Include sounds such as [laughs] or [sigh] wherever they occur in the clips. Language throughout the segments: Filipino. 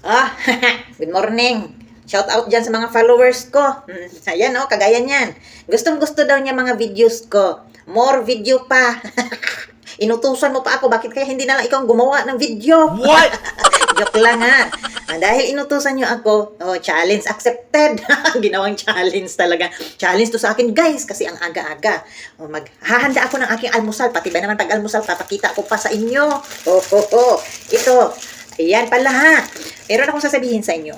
Ah, [laughs] good morning. Shout out dyan sa mga followers ko. Hmm, ayan oh, kagaya niyan. Gustong gusto daw niya mga videos ko. More video pa. [laughs] Inutusan mo pa ako, bakit kaya hindi na lang ikaw gumawa ng video? What? [laughs] Joke lang ha. Ah, dahil inutusan niyo ako, oh, challenge accepted. Ginawang challenge talaga. Challenge to sa akin, guys, kasi ang aga-aga. Oh, maghahanda ako ng aking almusal. Pati ba naman pag almusal, papakita ko pa sa inyo. Oh, oh, oh. Ito, ayan pala ha. Meron akong sasabihin sa inyo.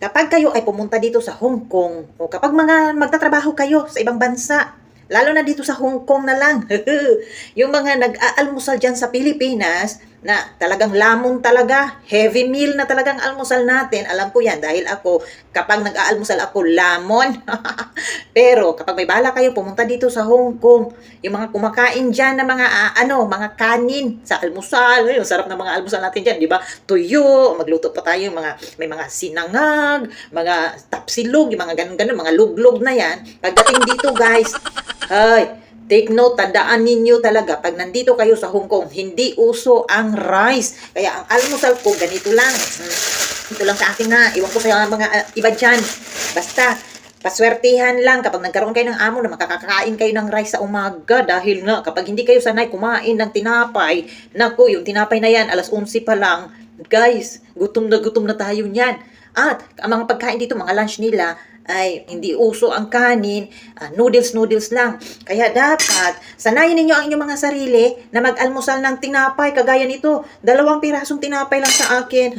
Kapag kayo ay pumunta dito sa Hong Kong, o kapag mga magtatrabaho kayo sa ibang bansa, lalo na dito sa Hong Kong na lang, [laughs] yung mga nag-aalmusal dyan sa Pilipinas, na talagang lamon talaga, heavy meal na talagang almusal natin. Alam ko yan dahil ako, kapag nag-aalmusal ako, lamon. [laughs] Pero kapag may bala kayo pumunta dito sa Hong Kong, yung mga kumakain dyan na mga ah, ano, mga kanin sa almusal, ay, ang sarap ng mga almusal natin dyan, di ba? Tuyo, magluto pa tayo, yung mga, may mga sinangag, mga tapsilog, yung mga ganun-ganun, mga luglog na yan. Pagdating dito guys, ay, Take note, tandaan ninyo talaga, pag nandito kayo sa Hong Kong, hindi uso ang rice. Kaya ang almusal ko, ganito lang. Hmm, Ito lang sa akin na. Iwan ko sa mga uh, iba dyan. Basta, paswertihan lang kapag nagkaroon kayo ng amo na makakakain kayo ng rice sa umaga dahil nga kapag hindi kayo sanay kumain ng tinapay, naku, yung tinapay na yan, alas 11 pa lang, guys, gutom na gutom na tayo niyan. At ang mga pagkain dito, mga lunch nila, ay hindi uso ang kanin, ah, noodles noodles lang. Kaya dapat sanayin ninyo ang inyong mga sarili na mag-almusal ng tinapay kagaya nito. Dalawang pirasong tinapay lang sa akin.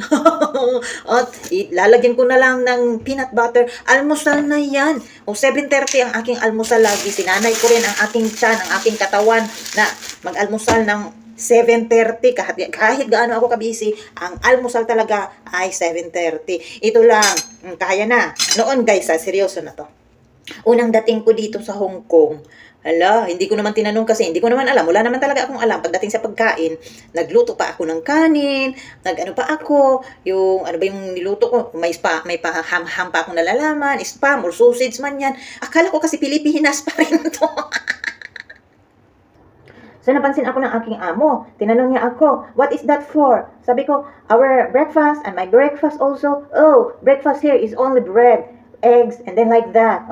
[laughs] At lalagyan ko na lang ng peanut butter. Almusal na yan. O 7.30 ang aking almusal lagi. Sinanay ko rin ang aking tiyan, ang aking katawan na mag-almusal ng 7.30, kahit, kahit gaano ako kabisi, ang almusal talaga ay 7.30. Ito lang, mm, kaya na. Noon guys, ha, seryoso na to. Unang dating ko dito sa Hong Kong, Hala, hindi ko naman tinanong kasi hindi ko naman alam. Wala naman talaga akong alam pagdating sa pagkain. Nagluto pa ako ng kanin, nag-ano pa ako, yung ano ba yung niluto ko, may spa, may pa ham-ham pa akong nalalaman, spam or sausage man yan. Akala ko kasi Pilipinas [laughs] pa rin to. So napansin ako ng aking amo. Tinanong niya ako, what is that for? Sabi ko, our breakfast and my breakfast also. Oh, breakfast here is only bread, eggs, and then like that. [laughs]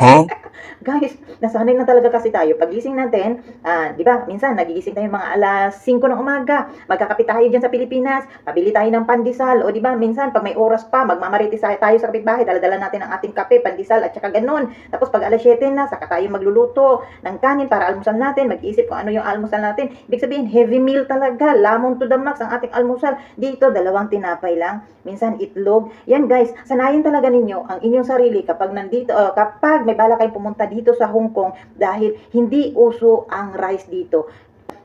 Oh. Huh? [laughs] Guys, nasanay na talaga kasi tayo. Pagising natin, ah, di ba, minsan nagigising tayo mga alas 5 ng umaga. Magkakapit tayo dyan sa Pilipinas, pabili tayo ng pandesal. O di ba, minsan pag may oras pa, magmamaritis tayo sa kapitbahay, daladala natin ang ating kape, pandesal at saka ganun. Tapos pag alas 7 na, saka tayo magluluto ng kanin para almusal natin, mag-iisip kung ano yung almusal natin. Ibig sabihin, heavy meal talaga, lamon to the max ang ating almusal. Dito, dalawang tinapay lang, minsan itlog. Yan guys, sanayin talaga ninyo ang inyong sarili kapag nandito, uh, kapag may bala kayong pumunta dito sa Hong Kong dahil hindi uso ang rice dito.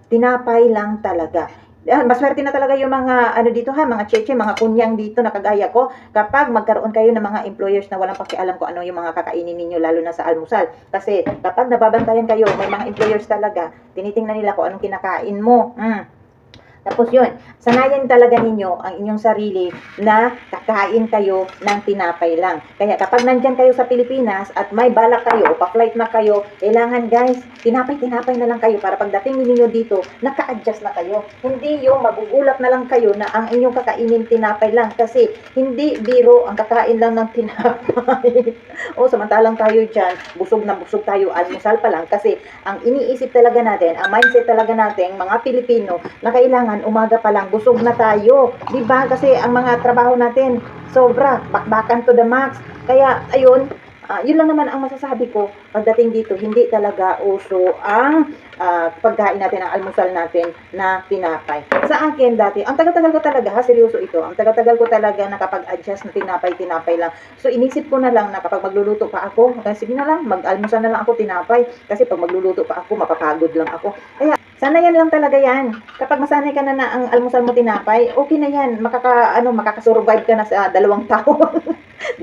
Tinapay lang talaga. Ah, Maswerte na talaga yung mga ano dito ha, mga cheche, mga kunyang dito na kagaya ko kapag magkaroon kayo ng mga employers na walang pakialam kung ano yung mga kakainin ninyo lalo na sa almusal. Kasi kapag nababantayan kayo, may mga employers talaga, tinitingnan nila kung anong kinakain mo. Mm. Tapos yun, sanayan talaga ninyo ang inyong sarili na kakain kayo ng tinapay lang. Kaya kapag nandyan kayo sa Pilipinas at may balak kayo o pa-flight na kayo, kailangan guys, tinapay-tinapay na lang kayo para pagdating ninyo dito, naka-adjust na kayo. Hindi yung magugulat na lang kayo na ang inyong kakainin tinapay lang. Kasi hindi biro ang kakain lang ng tinapay. [laughs] o samantalang tayo dyan, busog na busog tayo, almusal pa lang. Kasi ang iniisip talaga natin, ang mindset talaga natin, mga Pilipino, na kailangan umaga pa lang busog na tayo. 'Di ba? Kasi ang mga trabaho natin sobra, bakbakan to the max. Kaya ayun, ah, yun lang naman ang masasabi ko pagdating dito, hindi talaga uso ang ah, pagkain natin, ang almusal natin na tinapay. Sa akin dati, ang tagal-tagal ko talaga, ha, seryoso ito, ang tagal-tagal ko talaga nakapag-adjust na tinapay-tinapay lang. So, inisip ko na lang na kapag magluluto pa ako, sige na lang, mag-almusal na lang ako tinapay. Kasi pag magluluto pa ako, mapapagod lang ako. Kaya, sana yan lang talaga yan. Kapag masanay ka na na ang almusal mo tinapay, okay na yan. Makaka, ano, makakasurvive ka na sa dalawang [laughs] taon.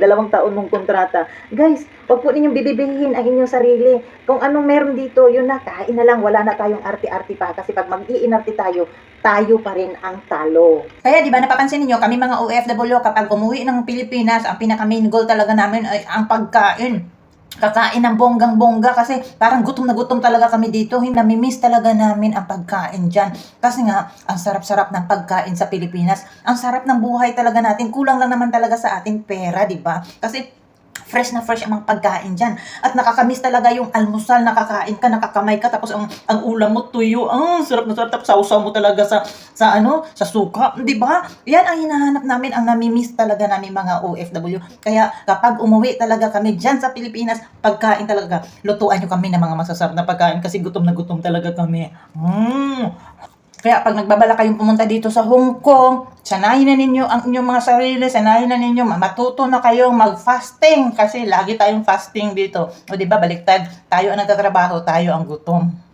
dalawang taon mong kontrata. Guys, wag po ninyong bibibihin ang inyong sarili. Kung anong meron dito, yun na, kain na lang. Wala na tayong arti-arti pa. Kasi pag mag-iinarti tayo, tayo pa rin ang talo. Kaya di ba napapansin niyo kami mga OFW kapag umuwi ng Pilipinas, ang pinaka main goal talaga namin ay ang pagkain. Kakain ng bonggang-bongga kasi parang gutom na gutom talaga kami dito. Namimiss talaga namin ang pagkain dyan. Kasi nga, ang sarap-sarap ng pagkain sa Pilipinas. Ang sarap ng buhay talaga natin. Kulang lang naman talaga sa ating pera, di ba? Kasi fresh na fresh ang mga pagkain dyan. At nakakamiss talaga yung almusal, nakakain ka, nakakamay ka, tapos ang, ang ulam mo tuyo, ang sarap na sarap, tapos sausaw mo talaga sa, sa ano, sa suka, di ba? Yan ang hinahanap namin, ang namimiss talaga namin mga OFW. Kaya kapag umuwi talaga kami dyan sa Pilipinas, pagkain talaga, lutuan nyo kami ng mga masasarap na pagkain kasi gutom na gutom talaga kami. Mm. Kaya pag nagbabala kayong pumunta dito sa Hong Kong, sanayin na ninyo ang inyong mga sarili, sanayin na ninyo, matuto na kayong mag-fasting kasi lagi tayong fasting dito. O di ba baliktad, tayo ang nagtatrabaho, tayo ang gutom.